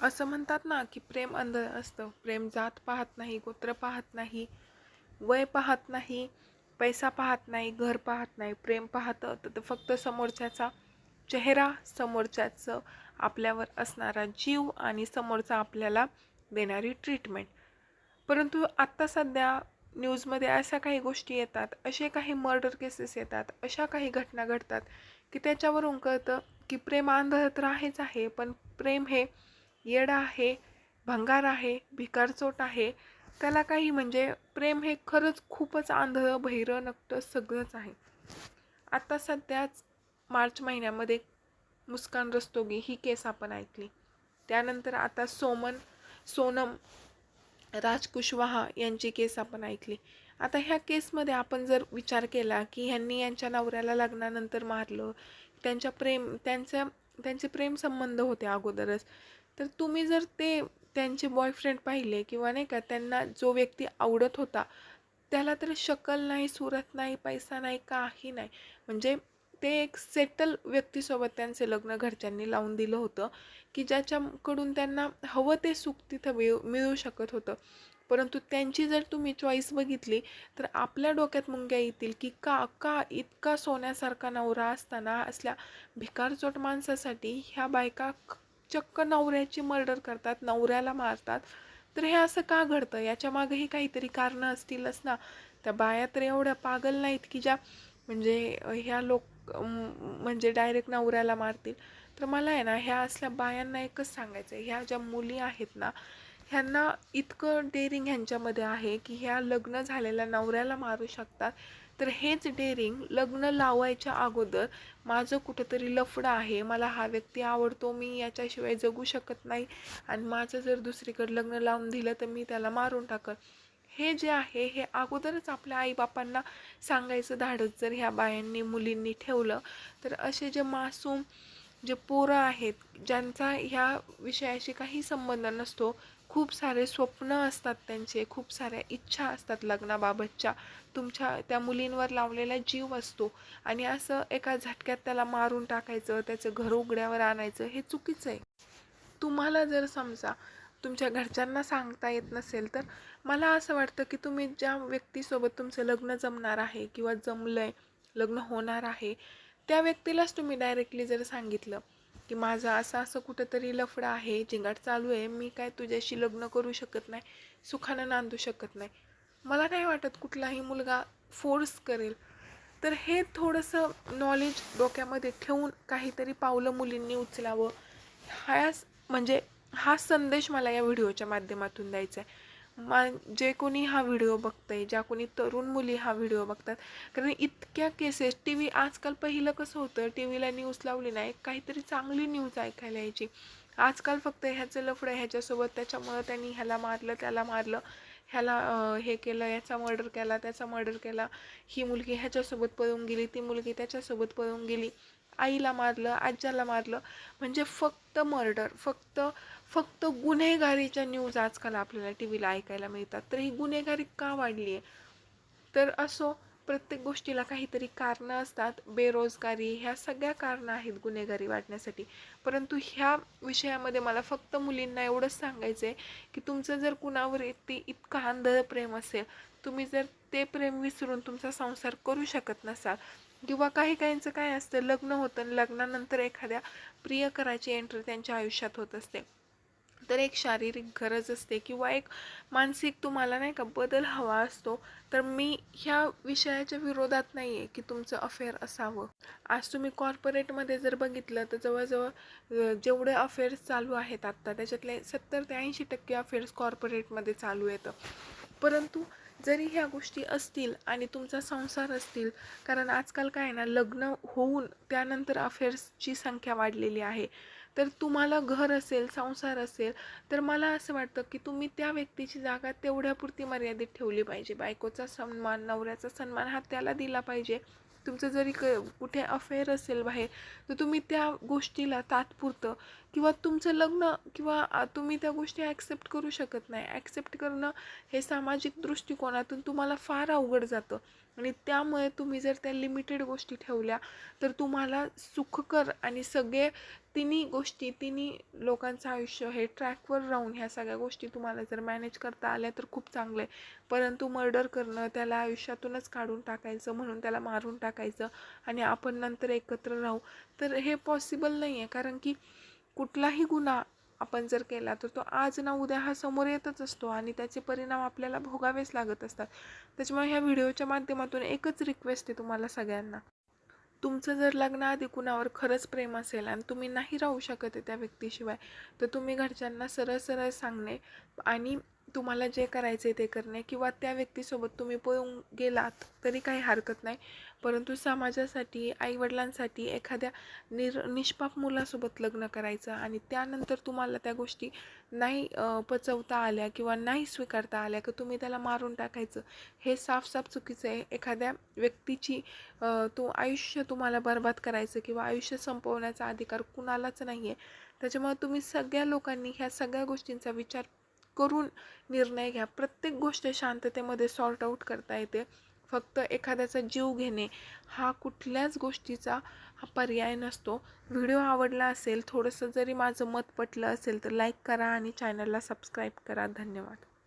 असं म्हणतात ना की प्रेम अंध असतं. प्रेम जात पाहत नाही गोत्र पाहत नाही वय पाहत नाही पैसा पाहत नाही घर पाहत नाही प्रेम पाहतं तर ते फक्त समोरच्याचा चेहरा समोरच्याचं आपल्यावर असणारा जीव आणि समोरचा आपल्याला देणारी ट्रीटमेंट परंतु आत्ता सध्या न्यूजमध्ये अशा काही गोष्टी येतात असे काही मर्डर केसेस येतात अशा काही घटना घडतात की त्याच्यावरून कळतं की प्रेम आंध तर आहेच आहे पण प्रेम हे येडा आहे भंगार आहे भिकारचोट आहे. त्याला काही म्हणजे प्रेम हे खरंच खूपच आंधळं बहिरं नकटं सगळंच आहे. आता सध्याच मार्च महिन्यामध्ये मुस्कान रस्तोगी ही केस आपण ऐकली. त्यानंतर आता सोमन सोनम राज कुशवाहा यांची केस आपण ऐकली. आता ह्या केसमध्ये आपण जर विचार केला की ह्यांनी यांच्या नवऱ्याला लग्नानंतर मारलं त्यांच्या प्रेम त्यांच्या त्यांचे प्रेमसंबंध होते अगोदरच. तर तुम्ही जर ते त्यांचे बॉयफ्रेंड पाहिले किंवा नाही का त्यांना जो व्यक्ती आवडत होता त्याला तर शकल नाही सुरत नाही पैसा नाही काही नाही. म्हणजे ते एक सेटल व्यक्तीसोबत त्यांचे लग्न घरच्यांनी लावून दिलं होतं की ज्याच्याकडून त्यांना हवं ते सुख तिथं मिळू मिळू शकत होतं. परंतु त्यांची जर तुम्ही चॉईस बघितली तर आपल्या डोक्यात मुंग्या येतील की का का इतका सोन्यासारखा नवरा असताना असल्या भिकारचोट माणसासाठी ह्या बायका चक्क नवऱ्याची मर्डर करतात नवऱ्याला मारतात. तर हे असं का घडतं? याच्या मागेही काहीतरी कारणं असतीलच ना? त्या बाया तर एवढ्या पागल नाहीत की ज्या म्हणजे ह्या लोक म्हणजे डायरेक्ट नवऱ्याला मारतील. तर मला आहे ना ह्या असल्या बायांना एकच सांगायचं आहे ह्या ज्या मुली आहेत ना ह्यांना इतकं डेअरिंग ह्यांच्यामध्ये आहे की ह्या लग्न झालेल्या नवऱ्याला मारू शकतात. तर हेच डेअरिंग लग्न लावायच्या अगोदर माझं कुठंतरी लफडं आहे मला हा व्यक्ती आवडतो मी याच्याशिवाय जगू शकत नाही आणि माझं जर दुसरीकडे लग्न लावून दिलं तर मी त्याला मारून टाकल. हे जे आहे हे अगोदरच आपल्या आईबापांना सांगायचं धाडस जर ह्या बायांनी मुलींनी ठेवलं तर असे जे मासूम जे पोरं आहेत ज्यांचा ह्या विषयाशी काही संबंध नसतो खूप सारे स्वप्न असतात त्यांचे खूप साऱ्या इच्छा असतात लग्नाबाबतच्या. तुमच्या त्या मुलींवर लावलेला जीव असतो आणि असं एका झटक्यात त्याला मारून टाकायचं त्याचं घर उघड्यावर आणायचं हे चुकीचं आहे. तुम्हाला जर समजा तुमच्या घरच्यांना सांगता येत नसेल तर मला असं वाटतं की तुम्ही ज्या व्यक्तीसोबत तुमचं लग्न जमणार आहे किंवा जमलं आहे लग्न होणार आहे त्या व्यक्तीलाच तुम्ही डायरेक्टली जर सांगितलं की माझं असं असं कुठंतरी लफडं आहे झिंगाट चालू आहे मी काय तुझ्याशी लग्न करू शकत नाही सुखानं नांदू शकत नाही. मला नाही वाटत कुठलाही मुलगा फोर्स करेल. तर हे थोडंसं नॉलेज डोक्यामध्ये ठेवून काहीतरी पावलं मुलींनी उचलावं. ह्याच म्हणजे हा संदेश मला या व्हिडिओच्या माध्यमातून द्यायचा आहे मा जे कोणी हा व्हिडिओ बघतंय ज्या कोणी तरुण मुली हा व्हिडिओ बघतात कारण इतक्या केसेस टी व्ही आजकाल पहिलं कसं होतं टी व्हीला न्यूज लावली नाही काहीतरी चांगली न्यूज ऐकायला यायची. आजकाल फक्त ह्याचं लफडं ह्याच्यासोबत त्याच्यामुळं त्यांनी ह्याला मारलं त्याला मारलं ह्याला हे केलं याचा मर्डर केला त्याचा मर्डर केला ही मुलगी ह्याच्यासोबत पळून गेली ती मुलगी त्याच्यासोबत पळून गेली आईला मारलं आज्याला मारलं म्हणजे फक्त मर्डर फक्त फक्त गुन्हेगारीच्या न्यूज आजकाल आपल्याला टी व्हीला ऐकायला मिळतात. तर ही गुन्हेगारी का वाढली आहे? तर असो प्रत्येक गोष्टीला काहीतरी कारणं असतात. बेरोजगारी ह्या सगळ्या कारणं आहेत गुन्हेगारी वाढण्यासाठी. परंतु ह्या विषयामध्ये मला फक्त मुलींना एवढंच सांगायचं आहे की तुमचं जर कुणावर ते इतकं आंधळ प्रेम असेल तुम्ही जर ते प्रेम विसरून तुमचा संसार करू शकत नसाल किंवा काही काहींचं काय असतं लग्न होतं लग्नानंतर एखाद्या प्रियकराची एंट्री त्यांच्या आयुष्यात होत असते. तर एक शारीरिक गरज असते किंवा एक मानसिक तुम्हाला नाही का बदल हवा असतो. तर मी ह्या विषयाच्या विरोधात नाही आहे की तुमचं अफेअर असावं. आज तुम्ही कॉर्पोरेटमध्ये जर बघितलं तर जवळजवळ जेवढे अफेअर्स चालू आहेत आत्ता त्याच्यातले सत्तर ते ऐंशी टक्के अफेअर्स कॉर्पोरेटमध्ये चालू येतं. परंतु जरी ह्या गोष्टी असतील आणि तुमचा संसार असतील कारण आजकाल काय ना लग्न होऊन त्यानंतर अफेअर्सची संख्या वाढलेली आहे. तर तुम्हाला घर असेल संसार असेल तर मला असं वाटतं की तुम्ही त्या व्यक्तीची जागा तेवढ्यापुरती मर्यादित ठेवली पाहिजे. बायकोचा सन्मान नवऱ्याचा सन्मान हा त्याला दिला पाहिजे. तुमचं जरी क कुठे अफेअर असेल बाहेर तर तुम्ही त्या गोष्टीला तात्पुरतं किंवा तुमचं लग्न किंवा तुम्ही त्या गोष्टी ॲक्सेप्ट करू शकत नाही. ॲक्सेप्ट करणं हे सामाजिक दृष्टिकोनातून तुम्हाला फार अवघड जातं. आणि त्यामुळे तुम्ही जर त्या लिमिटेड गोष्टी ठेवल्या तर तुम्हाला सुखकर आणि सगळे तिन्ही गोष्टी तिन्ही लोकांचं आयुष्य हे ट्रॅकवर राहून ह्या सगळ्या गोष्टी तुम्हाला जर मॅनेज करता आल्या तर खूप चांगलं आहे. परंतु मर्डर करणं त्याला आयुष्यातूनच काढून टाकायचं म्हणून त्याला मारून टाकायचं आणि आपण नंतर एकत्र राहू तर हे पॉसिबल नाही आहे कारण की कुठलाही गुन्हा आपण जर केला तर तो आज ना उद्या हा समोर येतच असतो आणि त्याचे परिणाम आपल्याला भोगावेच लागत असतात. त्याच्यामुळे ह्या व्हिडिओच्या माध्यमातून एकच रिक्वेस्ट आहे तुम्हाला सगळ्यांना. तुमचं जर लग्नाआधी कुणावर खरंच प्रेम असेल आणि तुम्ही नाही राहू शकत आहे त्या व्यक्तीशिवाय तर तुम्ही घरच्यांना सरळ सरळ सांगणे आणि तुम्हाला जे करायचं आहे ते करणे किंवा त्या व्यक्तीसोबत तुम्ही पळून गेलात तरी काही हरकत नाही. परंतु समाजासाठी आईवडिलांसाठी एखाद्या निर निष्पाप मुलासोबत लग्न करायचं आणि त्यानंतर तुम्हाला त्या गोष्टी नाही पचवता आल्या किंवा नाही स्वीकारता आल्या की तुम्ही त्याला मारून टाकायचं हे साफ साफ चुकीचं आहे. एखाद्या व्यक्तीची तो आयुष्य तुम्हाला बर्बाद करायचं किंवा आयुष्य संपवण्याचा अधिकार कुणालाच नाही आहे त्याच्यामुळे तुम्ही सगळ्या लोकांनी ह्या सगळ्या गोष्टींचा विचार करून निर्णय घ्या. प्रत्येक गोष्ट शांततेमध्ये सॉर्ट आऊट करता येते. फक्त एखाद्याचा जीव घेणे हा कुठल्याच गोष्टीचा हा पर्याय नसतो. व्हिडिओ आवडला असेल थोडंसं जरी माझं मत पटलं असेल तर लाईक करा आणि चॅनलला सबस्क्राईब करा. धन्यवाद.